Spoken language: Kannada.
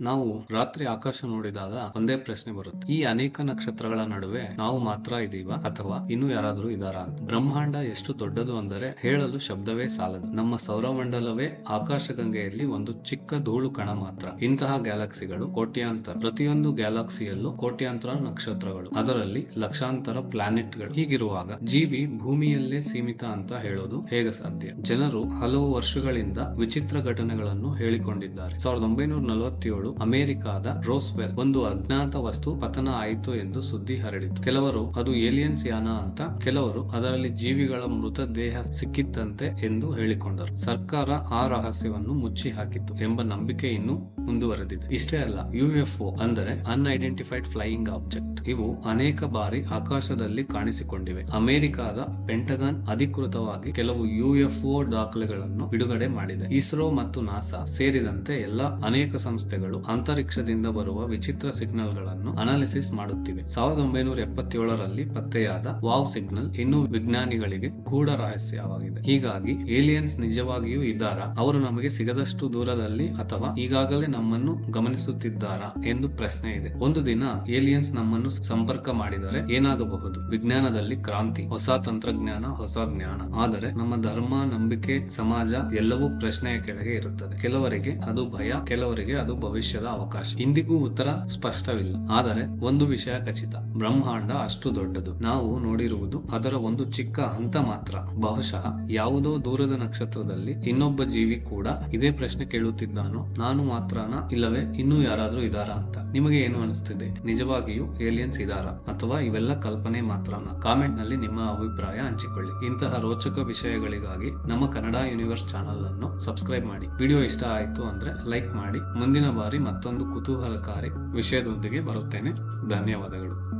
ನಾವು ರಾತ್ರಿ ಆಕಾಶ ನೋಡಿದಾಗ ಒಂದೇ ಪ್ರಶ್ನೆ ಬರುತ್ತೆ. ಈ ಅನೇಕ ನಕ್ಷತ್ರಗಳ ನಡುವೆ ನಾವು ಮಾತ್ರ ಇದೀವ ಅಥವಾ ಇನ್ನು ಯಾರಾದ್ರೂ ಇದಾರ ಅಂತ. ಬ್ರಹ್ಮಾಂಡ ಎಷ್ಟು ದೊಡ್ಡದು ಅಂದರೆ ಹೇಳಲು ಶಬ್ದವೇ ಸಾಲದು. ನಮ್ಮ ಸೌರಮಂಡಲವೇ ಆಕಾಶಗಂಗೆಯಲ್ಲಿ ಒಂದು ಚಿಕ್ಕ ಧೂಳು ಕಣ ಮಾತ್ರ. ಇಂತಹ ಗ್ಯಾಲಕ್ಸಿಗಳು ಕೋಟ್ಯಾಂತರ, ಪ್ರತಿಯೊಂದು ಗ್ಯಾಲಕ್ಸಿಯಲ್ಲೂ ಕೋಟ್ಯಾಂತರ ನಕ್ಷತ್ರಗಳು. ಅದರಲ್ಲಿ ಲಕ್ಷಾಂತರ ಪ್ಲಾನೆಟ್ಗಳು. ಹೀಗಿರುವಾಗ ಜೀವಿ ಭೂಮಿಯಲ್ಲೇ ಸೀಮಿತ ಅಂತ ಹೇಳೋದು ಹೇಗೆ ಸಾಧ್ಯ? ಜನರು ಹಲವು ವರ್ಷಗಳಿಂದ ವಿಚಿತ್ರ ಘಟನೆಗಳನ್ನು ಹೇಳಿಕೊಂಡಿದ್ದಾರೆ. ಸಾವಿರದ ಒಂಬೈನೂರ ನಲವತ್ತೇಳು ಅಮೆರಿಕಾದ ರೋಸ್ವೆಲ್ ಒಂದು ಅಜ್ಞಾತ ವಸ್ತು ಪತನ ಆಯಿತು ಎಂದು ಸುದ್ದಿ ಹರಡಿತು. ಕೆಲವರು, ಅದು ಏಲಿಯನ್ಸ್ ಯಾನ ಅಂತ ಕೆಲವರು, ಅದರಲ್ಲಿ ಜೀವಿಗಳ ಮೃತದೇಹ ಸಿಕ್ಕಿತ್ತಂತೆ ಎಂದು ಹೇಳಿಕೊಂಡರು. ಸರ್ಕಾರ ಆ ರಹಸ್ಯವನ್ನು ಮುಚ್ಚಿ ಹಾಕಿತ್ತು ಎಂಬ ನಂಬಿಕೆ ಇನ್ನೂ ಮುಂದುವರೆದಿದೆ. ಇಷ್ಟೇ ಅಲ್ಲ, ಯುಎಫ್ಒ ಅಂದರೆ ಅನ್ಐಡೆಂಟಿಫೈಡ್ ಫ್ಲೈಯಿಂಗ್ ಆಬ್ಜೆಕ್ಟ್ ಇವು ಅನೇಕ ಬಾರಿ ಆಕಾಶದಲ್ಲಿ ಕಾಣಿಸಿಕೊಂಡಿವೆ. ಅಮೆರಿಕಾದ ಪೆಂಟಗಾನ್ ಅಧಿಕೃತವಾಗಿ ಕೆಲವು ಯುಎಫ್ಒ ದಾಖಲೆಗಳನ್ನು ಬಿಡುಗಡೆ ಮಾಡಿದೆ. ಇಸ್ರೋ ಮತ್ತು ನಾಸಾ ಸೇರಿದಂತೆ ಎಲ್ಲಾ ಅನೇಕ ಸಂಸ್ಥೆಗಳು ಅಂತರಿಕ್ಷದಿಂದ ಬರುವ ವಿಚಿತ್ರ ಸಿಗ್ನಲ್ಗಳನ್ನು ಅನಾಲಿಸಿಸ್ ಮಾಡುತ್ತಿವೆ. ಸಾವಿರದ ಒಂಬೈನೂರ ಎಪ್ಪತ್ತೇಳರಲ್ಲಿ ಪತ್ತೆಯಾದ ವಾವ್ ಸಿಗ್ನಲ್ ಇನ್ನೂ ವಿಜ್ಞಾನಿಗಳಿಗೆ ಗೂಢ ರಹಸ್ಯವಾಗಿದೆ. ಹೀಗಾಗಿ ಏಲಿಯನ್ಸ್ ನಿಜವಾಗಿಯೂ ಇದ್ದಾರಾ? ಅವರು ನಮಗೆ ಸಿಗದಷ್ಟು ದೂರದಲ್ಲಿ ಅಥವಾ ಈಗಾಗಲೇ ನಮ್ಮನ್ನು ಗಮನಿಸುತ್ತಿದ್ದಾರಾ ಎಂದು ಪ್ರಶ್ನೆ ಇದೆ. ಒಂದು ದಿನ ಏಲಿಯನ್ಸ್ ನಮ್ಮನ್ನು ಸಂಪರ್ಕ ಮಾಡಿದರೆ ಏನಾಗಬಹುದು? ವಿಜ್ಞಾನದಲ್ಲಿ ಕ್ರಾಂತಿ, ಹೊಸ ತಂತ್ರಜ್ಞಾನ, ಹೊಸ ಜ್ಞಾನ. ಆದರೆ ನಮ್ಮ ಧರ್ಮ, ನಂಬಿಕೆ, ಸಮಾಜ ಎಲ್ಲವೂ ಪ್ರಶ್ನೆಯ ಕೆಳಗೆ ಇರುತ್ತದೆ. ಕೆಲವರಿಗೆ ಅದು ಭಯ, ಕೆಲವರಿಗೆ ಅದು ಭವಿಷ್ಯದ ಅವಕಾಶ. ಇಂದಿಗೂ ಉತ್ತರ ಸ್ಪಷ್ಟವಿಲ್ಲ. ಆದರೆ ಒಂದು ವಿಷಯ ಖಚಿತ. ಬ್ರಹ್ಮಾಂಡ ಅಷ್ಟು ದೊಡ್ಡದು. ನಾವು ನೋಡಿರುವುದು ಅದರ ಒಂದು ಚಿಕ್ಕ ಹಂತ ಮಾತ್ರ. ಬಹುಶಃ ಯಾವುದೋ ದೂರದ ನಕ್ಷತ್ರದಲ್ಲಿ ಇನ್ನೊಬ್ಬ ಜೀವಿ ಕೂಡ ಇದೇ ಪ್ರಶ್ನೆ ಕೇಳುತ್ತಿದ್ದಾನೋ ನಾನು ಮಾತ್ರನಾ? ಇಲ್ಲವೇ, ಇನ್ನೂ ಯಾರಾದ್ರೂ ಇದಾರಾ ಅಂತ. ನಿಮಗೆ ಏನು ಅನಿಸ್ತಿದೆ? ನಿಜವಾಗಿಯೂ ಏಲಿಯನ್ಸ್ ಇದಾರಾ? ಅಥವಾ ಇವೆಲ್ಲ ಕಲ್ಪನೆ ಮಾತ್ರನಾ? ಕಾಮೆಂಟ್ನಲ್ಲಿ ನಿಮ್ಮ ಅಭಿಪ್ರಾಯ ಹಂಚಿಕೊಳ್ಳಿ. ಇಂತಹ ರೋಚಕ ವಿಷಯಗಳಿಗಾಗಿ ನಮ್ಮ ಕನ್ನಡ ಯೂನಿವರ್ಸ್ ಚಾನಲ್ ಅನ್ನು ಸಬ್ಸ್ಕ್ರೈಬ್ ಮಾಡಿ. ವಿಡಿಯೋ ಇಷ್ಟ ಆಯ್ತು ಅಂದ್ರೆ ಲೈಕ್ ಮಾಡಿ. ಮುಂದಿನ ಬಾರಿ ಮತ್ತೊಂದು ಕುತೂಹಲಕಾರಿ ವಿಷಯದೊಂದಿಗೆ ಬರುತ್ತೇನೆ. ಧನ್ಯವಾದಗಳು.